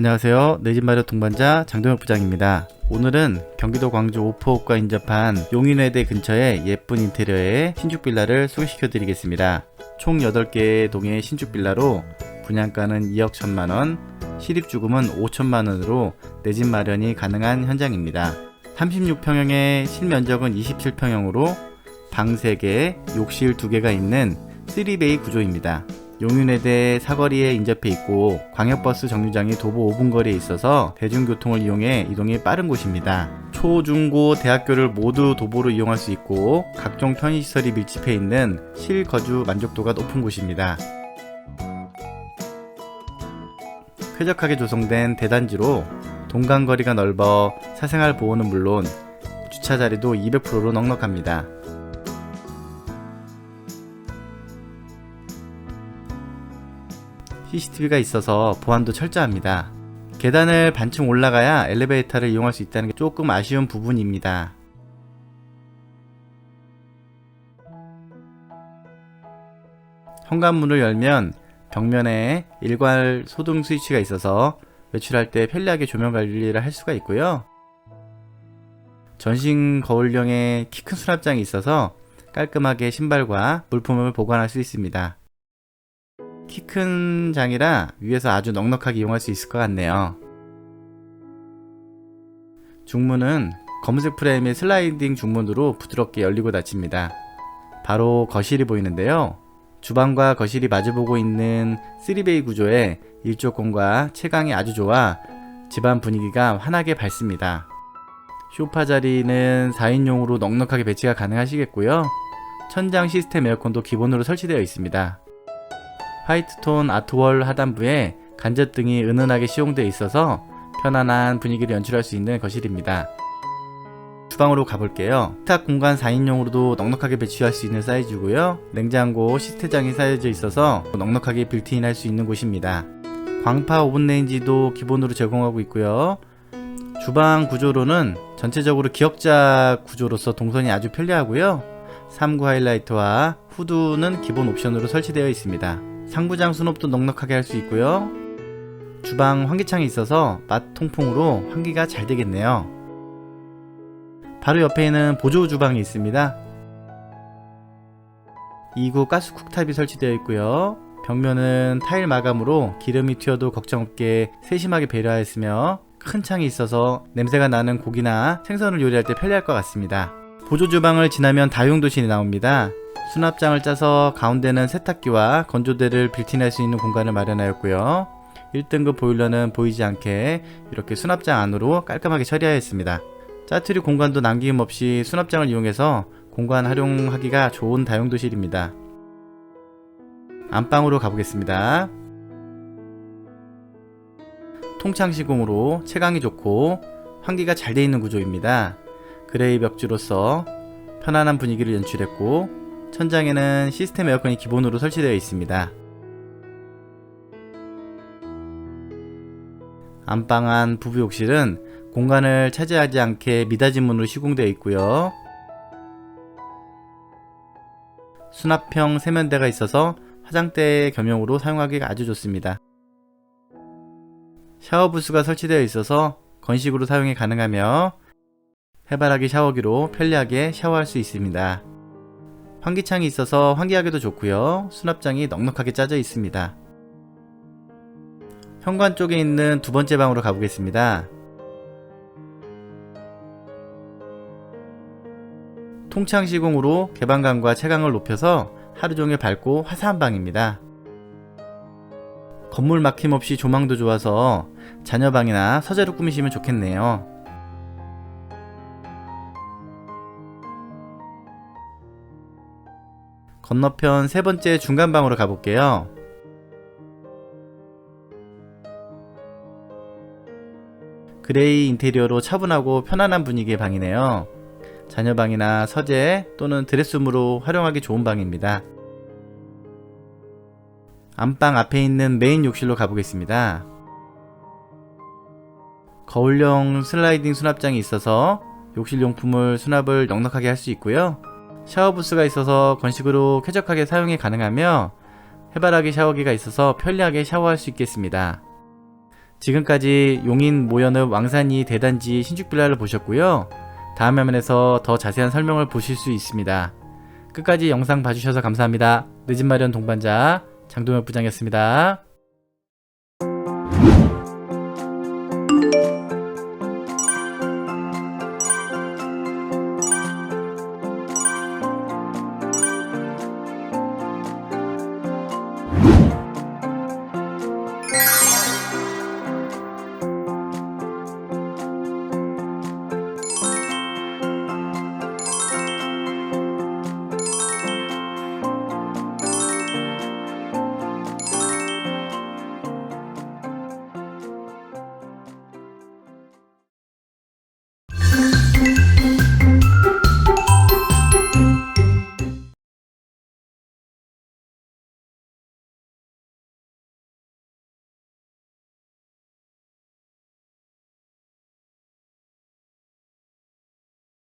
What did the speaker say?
안녕하세요. 내 집 마련 동반자 장동혁 부장입니다. 오늘은 경기도 광주 오포읍과 인접한 용인회대 근처의 예쁜 인테리어의 신축 빌라를 소개시켜 드리겠습니다. 총 8개의 동의 신축 빌라로 분양가는 2억 1천만 원, 실입주금은 5천만 원으로 내 집 마련이 가능한 현장입니다. 36평형의 실면적은 27평형으로 방 3개, 욕실 2개가 있는 3베이 구조입니다. 용인회대 사거리에 인접해 있고 광역버스 정류장이 도보 5분 거리에 있어서 대중교통을 이용해 이동이 빠른 곳입니다. 초, 중, 고 대학교를 모두 도보로 이용할 수 있고 각종 편의시설이 밀집해 있는 실거주 만족도가 높은 곳입니다. 쾌적하게 조성된 대단지로 동간거리가 넓어 사생활 보호는 물론 주차 자리도 200%로 넉넉합니다. CCTV가 있어서 보안도 철저합니다. 계단을 반층 올라가야 엘리베이터를 이용할 수 있다는 게 조금 아쉬운 부분입니다. 현관문을 열면 벽면에 일괄 소등 스위치가 있어서 외출할 때 편리하게 조명 관리를 할 수가 있고요. 전신 거울형의 키 큰 수납장이 있어서 깔끔하게 신발과 물품을 보관할 수 있습니다. 키 큰 장이라 위에서 아주 넉넉하게 이용할 수 있을 것 같네요. 중문은 검은색 프레임의 슬라이딩 중문으로 부드럽게 열리고 닫힙니다. 바로 거실이 보이는데요. 주방과 거실이 마주보고 있는 3베이 구조의 일조권과 채광이 아주 좋아 집안 분위기가 환하게 밝습니다. 쇼파 자리는 4인용으로 넉넉하게 배치가 가능하시겠고요. 천장 시스템 에어컨도 기본으로 설치되어 있습니다. 화이트톤 아트월 하단부에 간접등이 은은하게 시용되어 있어서 편안한 분위기를 연출할 수 있는 거실입니다. 주방으로 가볼게요. 식탁 공간 4인용으로도 넉넉하게 배치할 수 있는 사이즈고요. 냉장고, 시트장이 쌓여져 있어서 넉넉하게 빌트인 할 수 있는 곳입니다. 광파 오븐 레인지도 기본으로 제공하고 있고요. 주방 구조로는 전체적으로 기역자 구조로서 동선이 아주 편리하고요. 3구 하이라이트와 후드는 기본 옵션으로 설치되어 있습니다. 상부장 수납도 넉넉하게 할 수 있고요. 주방 환기창이 있어서 맛 통풍으로 환기가 잘 되겠네요. 바로 옆에는 보조 주방이 있습니다. 2구 가스 쿡탑이 설치되어 있고요. 벽면은 타일 마감으로 기름이 튀어도 걱정 없게 세심하게 배려하였으며 큰 창이 있어서 냄새가 나는 고기나 생선을 요리할 때 편리할 것 같습니다. 보조 주방을 지나면 다용도실이 나옵니다. 수납장을 짜서 가운데는 세탁기와 건조대를 빌트인할 수 있는 공간을 마련하였고요. 1등급 보일러는 보이지 않게 이렇게 수납장 안으로 깔끔하게 처리하였습니다. 짜투리 공간도 남김 없이 수납장을 이용해서 공간 활용하기가 좋은 다용도실입니다. 안방으로 가보겠습니다. 통창 시공으로 채광이 좋고 환기가 잘 되어 있는 구조입니다. 그레이 벽지로서 편안한 분위기를 연출했고 천장에는 시스템 에어컨이 기본으로 설치되어 있습니다. 안방 안 부부 욕실은 공간을 차지하지 않게 미닫이 문으로 시공되어 있고요. 수납형 세면대가 있어서 화장대 겸용으로 사용하기가 아주 좋습니다. 샤워 부스가 설치되어 있어서 건식으로 사용이 가능하며 해바라기 샤워기로 편리하게 샤워할 수 있습니다. 환기창이 있어서 환기하기도 좋고요. 수납장이 넉넉하게 짜져 있습니다. 현관 쪽에 있는 두 번째 방으로 가보겠습니다. 통창 시공으로 개방감과 채광을 높여서 하루 종일 밝고 화사한 방입니다. 건물 막힘 없이 조망도 좋아서 자녀방이나 서재로 꾸미시면 좋겠네요. 건너편 세 번째 중간 방으로 가볼게요. 그레이 인테리어로 차분하고 편안한 분위기의 방이네요. 자녀방이나 서재 또는 드레스룸으로 활용하기 좋은 방입니다. 안방 앞에 있는 메인 욕실로 가보겠습니다. 거울형 슬라이딩 수납장이 있어서 욕실 용품을 수납을 넉넉하게 할 수 있고요. 샤워 부스가 있어서 건식으로 쾌적하게 사용이 가능하며 해바라기 샤워기가 있어서 편리하게 샤워할 수 있겠습니다. 지금까지 용인 모연읍 왕산이 대단지 신축 빌라를 보셨고요. 다음 화면에서 더 자세한 설명을 보실 수 있습니다. 끝까지 영상 봐주셔서 감사합니다. 늦은 마련 동반자 장동혁 부장이었습니다.